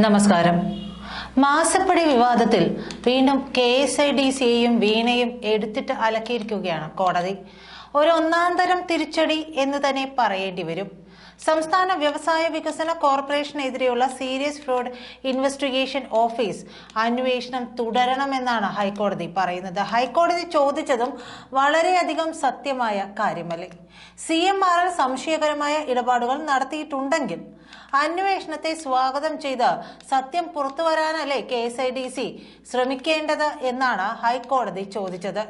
നമസ്കാരം. മാസപ്പടി വിവാദത്തിൽ വീണ്ടും കെ എസ് ഐ ഡി സിയെയും വീണയും എടുത്തിട്ട് അലക്കിയിരിക്കുകയാണ് കോടതി. ഒരു ഒന്നാം തരം തിരിച്ചടി എന്ന് തന്നെ പറയേണ്ടി വരും. സംസ്ഥാന വ്യവസായ വികസന കോർപ്പറേഷനെതിരെയുള്ള സീരിയസ് ഫ്രോഡ് ഇൻവെസ്റ്റിഗേഷൻ ഓഫീസ് അന്വേഷണം തുടരണമെന്നാണ് ഹൈക്കോടതി പറയുന്നത്. ഹൈക്കോടതി ചോദിച്ചതും വളരെയധികം സത്യമായ കാര്യമല്ലേ? സി എം ആർ എൽ സംശയകരമായ ഇടപാടുകൾ നടത്തിയിട്ടുണ്ടെങ്കിൽ അന്വേഷണത്തെ സ്വാഗതം ചെയ്ത് സത്യം പുറത്തുവരാനല്ലേ K S I D C ശ്രമിക്കേണ്ടത് എന്നാണ് ഹൈക്കോടതി ചോദിച്ചത്.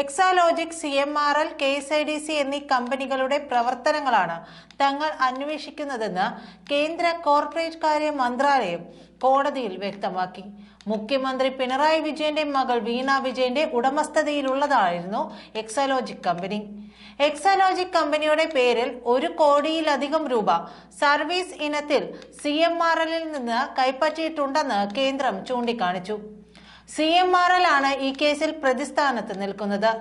Exalogic C M R L K S I D C എന്നീ കമ്പനികളുടെ പ്രവർത്തനങ്ങളാണ് തങ്ങൾ അന്വേഷിക്കുന്നതെന്ന് കേന്ദ്ര കോർപ്പറേറ്റ് കാര്യ മന്ത്രാലയം കോടതിയിൽ വ്യക്തമാക്കി. മുഖ്യമന്ത്രി പിണറായി വിജയന്റെ മകൾ വീണ വിജയന്റെ ഉടമസ്ഥതയിലുള്ളതായിരുന്നു എക്സാലോജിക് കമ്പനി. എക്സാലോജിക് കമ്പനിയുടെ പേരിൽ ഒരു കോടിയിലധികം രൂപ സർവീസ് ഇനത്തിൽ സി എം ആർ എല്ലിൽ നിന്ന് കൈപ്പറ്റിയിട്ടുണ്ടെന്ന് കേന്ദ്രം ചൂണ്ടിക്കാണിച്ചു. സി എം ആർ എൽ ആണ് ഈ കേസിൽ പ്രതിസ്ഥാനത്ത് നിൽക്കുന്നത്.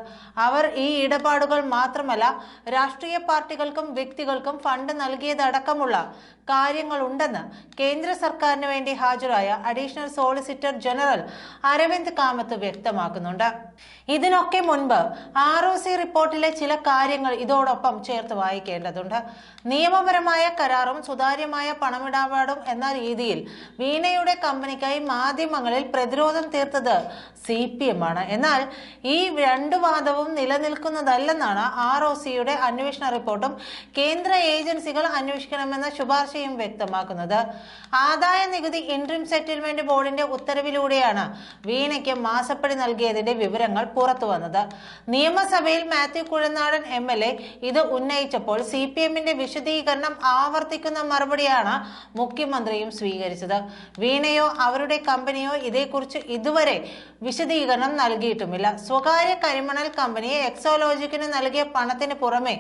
അവർ ഈ ഇടപാടുകൾ മാത്രമല്ല രാഷ്ട്രീയ പാർട്ടികൾക്കും വ്യക്തികൾക്കും ഫണ്ട് നൽകിയതടക്കമുള്ള കാര്യങ്ങളുണ്ടെന്ന് കേന്ദ്ര സർക്കാരിന് വേണ്ടി ഹാജരായ additional solicitor general Aravind Kamath വ്യക്തമാക്കുന്നുണ്ട്. ഇതിനൊക്കെ മുൻപ് ആർ ഒ സി റിപ്പോർട്ടിലെ ചില കാര്യങ്ങൾ ഇതോടൊപ്പം ചേർത്ത് വായിക്കേണ്ടതുണ്ട്. നിയമപരമായ കരാറും സുതാര്യമായ പണമിടപാടും എന്ന രീതിയിൽ വീണയുടെ കമ്പനിക്കായി മാധ്യമങ്ങളിൽ പ്രതിരോധം തീർത്തത് സി പി എം ആണ് എന്നാൽ ഈ രണ്ട് വാദവും നിലനിൽക്കുന്നതല്ലെന്നാണ് ആർ ഒ സിയുടെ അന്വേഷണ റിപ്പോർട്ടും കേന്ദ്ര ഏജൻസികൾ അന്വേഷിക്കണമെന്ന ശുപാർശയും വ്യക്തമാക്കുന്നത്. ആദായ നികുതി ഇൻട്രീം സെറ്റിൽമെന്റ് ബോർഡിന്റെ ഉത്തരവിലൂടെയാണ് വീണയ്ക്ക് മാസപ്പടി നൽകിയതിന്റെ വിവരങ്ങൾ പുറത്തു വന്നത് നിയമസഭയിൽ Mathew Kuzhalnadan M L A ഇത് ഉന്നയിച്ചപ്പോൾ സി പി എമ്മിന്റെ വിശദീകരണം ആവർത്തിക്കുന്ന മറുപടിയാണ് മുഖ്യമന്ത്രിയും സ്വീകരിച്ചത്. വീണയോ അവരുടെ കമ്പനിയോ ഇതേക്കുറിച്ച് ഇതുവരെ വിശദീകരണം നൽകിയിട്ടുമില്ല. സ്വകാര്യ കരിമണൽ കമ്പനിയെ എക്സോലോജിക്കിന് നൽകിയ പണത്തിന് പുറമെ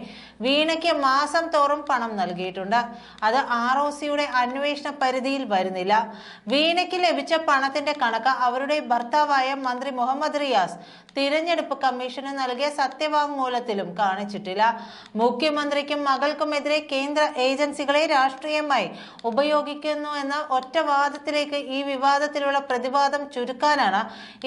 വീണയ്ക്ക് മാസം തോറും പണം നൽകിയിട്ടുണ്ട്. അത് ആർ ഒ സിയുടെ അന്വേഷണ പരിധിയിൽ വരുന്നില്ല. വീണയ്ക്ക് ലഭിച്ച പണത്തിന്റെ കണക്ക് അവരുടെ ഭർത്താവായ മന്ത്രി മുഹമ്മദ് റിയാസ് തിരഞ്ഞെടുപ്പ് കമ്മീഷന് നൽകിയ സത്യവാങ്മൂലത്തിലും കാണിച്ചിട്ടില്ല. മുഖ്യമന്ത്രിക്കും മകൾക്കുമെതിരെ കേന്ദ്ര ഏജൻസികളെ രാഷ്ട്രീയമായി ഉപയോഗിക്കുന്നു എന്ന ഒറ്റവാദത്തിലേക്ക് ഈ വിവാദത്തിലുള്ള പ്രതിവാദം ചുരുക്കാനാണ്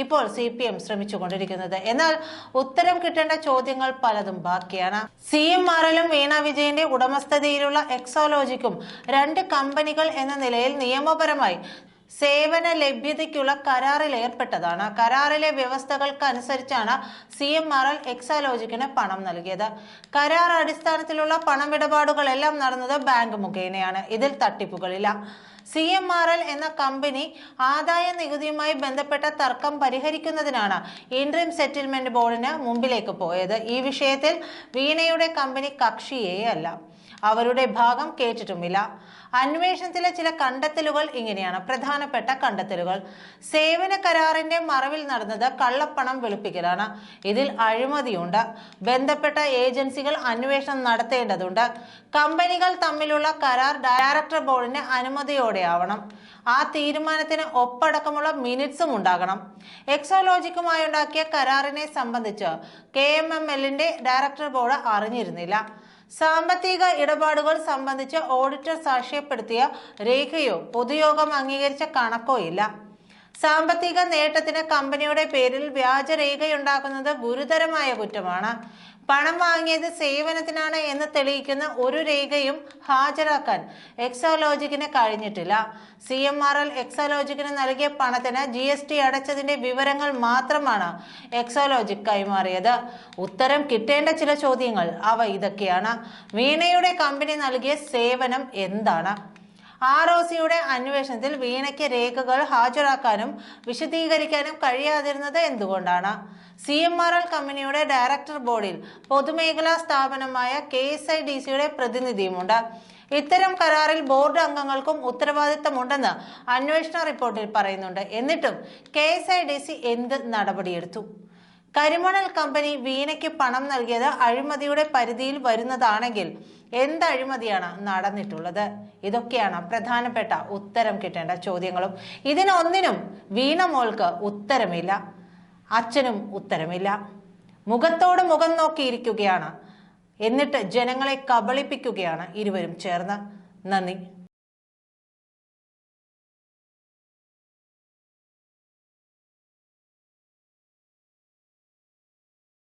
ഇപ്പോൾ സി പി എം ശ്രമിച്ചുകൊണ്ടിരിക്കുന്നത്. എന്നാൽ ഉത്തരം കിട്ടേണ്ട ചോദ്യങ്ങൾ പലതും ബാക്കിയാണ്. സി എം എല്ലും വീണ വിജയന്റെ ഉടമസ്ഥതയിലുള്ള എക്സോളോജിക്കും രണ്ട് കമ്പനികൾ എന്ന നിലയിൽ നിയമപരമായി സേവന ലഭ്യതയ്ക്കുള്ള കരാറിൽ ഏർപ്പെട്ടതാണ്. കരാറിലെ വ്യവസ്ഥകൾക്ക് അനുസരിച്ചാണ് സി എം ആർ എൽ എക്സാലോജിക്കിന് പണം നൽകിയത്. കരാർ അടിസ്ഥാനത്തിലുള്ള പണമിടപാടുകളെല്ലാം നടന്നത് ബാങ്ക് മുഖേനയാണ്. ഇതിൽ തട്ടിപ്പുകളില്ല. സി എം ആർ എൽ എന്ന കമ്പനി ആദായ നികുതിയുമായി ബന്ധപ്പെട്ട തർക്കം പരിഹരിക്കുന്നതിനാണ് ഇൻട്രീം സെറ്റിൽമെന്റ് ബോർഡിന് മുമ്പിലേക്ക് പോയത്. ഈ വിഷയത്തിൽ വീണയുടെ കമ്പനി കക്ഷിയേ അല്ല. അവരുടെ ഭാഗം കേട്ടിട്ടുമില്ല. അന്വേഷണത്തിലെ ചില കണ്ടെത്തലുകൾ ഇങ്ങനെയാണ്. പ്രധാനപ്പെട്ട കണ്ടെത്തലുകൾ. സേവന കരാറിന്റെ മറവിൽ നടന്നത് കള്ളപ്പണം വെളുപ്പിക്കലാണ്. ഇതിൽ അഴിമതിയുണ്ട്. ബന്ധപ്പെട്ട ഏജൻസികൾ അന്വേഷണം നടത്തേണ്ടതുണ്ട്. കമ്പനികൾ തമ്മിലുള്ള കരാർ ഡയറക്ടർ ബോർഡിന്റെ അനുമതിയോടെ ആവണം ആ തീരുമാനത്തിന് ഒപ്പടക്കമുള്ള മിനിറ്റ്സും ഉണ്ടാകണം. എക്സോലോജിക്കുമായി ഉണ്ടാക്കിയ കരാറിനെ സംബന്ധിച്ച് കെ എം എം എല്ലിന്റെ ഡയറക്ടർ ബോർഡ് അറിഞ്ഞിരുന്നില്ല. സാമ്പത്തിക ഇടപാടുകൾ സംബന്ധിച്ച് ഓഡിറ്റർ സാക്ഷ്യപ്പെടുത്തിയ രേഖയോ പൊതുയോഗം അംഗീകരിച്ച കണക്കോ ഇല്ല. സാമ്പത്തിക നേട്ടത്തിന് കമ്പനിയുടെ പേരിൽ വ്യാജരേഖയുണ്ടാക്കുന്നത് ഗുരുതരമായ കുറ്റമാണ്. പണം വാങ്ങിയത് സേവനത്തിനാണ് എന്ന് തെളിയിക്കുന്ന ഒരു രേഖയും ഹാജരാക്കാൻ എക്സോലോജിക്കിന് കഴിഞ്ഞിട്ടില്ല. സി എം ആർ എൽ എക്സോലോജിക്കിന് നൽകിയ പണത്തിന് ജി എസ് ടി അടച്ചതിന്റെ വിവരങ്ങൾ മാത്രമാണ് എക്സോലോജിക് കൈമാറിയത്. ഉത്തരം കിട്ടേണ്ട ചില ചോദ്യങ്ങൾ. അവ ഇതൊക്കെയാണ്. വീണയുടെ കമ്പനി നൽകിയ സേവനം എന്താണ്? ആർ ഒ സിയുടെ അന്വേഷണത്തിൽ വീണയ്ക്ക് രേഖകൾ ഹാജരാക്കാനും വിശദീകരിക്കാനും കഴിയാതിരുന്നത് എന്തുകൊണ്ടാണ്? സി എം ആർ എൽ കമ്പനിയുടെ ഡയറക്ടർ ബോർഡിൽ പൊതുമേഖലാ സ്ഥാപനമായ കെ എസ് ഐ ഡി സിയുടെ പ്രതിനിധിയുമുണ്ട്. ഇത്തരം കരാറിൽ ബോർഡ് അംഗങ്ങൾക്കും ഉത്തരവാദിത്തമുണ്ടെന്ന് അന്വേഷണ റിപ്പോർട്ടിൽ പറയുന്നുണ്ട്. എന്നിട്ടും K S I D C എന്ത് നടപടിയെടുത്തു? കരിമണൽ കമ്പനി വീണയ്ക്ക് പണം നൽകിയത് അഴിമതിയുടെ പരിധിയിൽ വരുന്നതാണെങ്കിൽ എന്ത് അഴിമതിയാണ് നടന്നിട്ടുള്ളത്? ഇതൊക്കെയാണ് പ്രധാനപ്പെട്ട ഉത്തരം കിട്ടേണ്ട ചോദ്യങ്ങളും. ഇതിനൊന്നിനും വീണ മോൾക്ക് ഉത്തരമില്ല. അച്ഛനും ഉത്തരമില്ല. മുഖത്തോട് മുഖം നോക്കിയിരിക്കുകയാണ്. എന്നിട്ട് ജനങ്ങളെ കബളിപ്പിക്കുകയാണ് ഇരുവരും ചേർന്ന്. നന്ദി.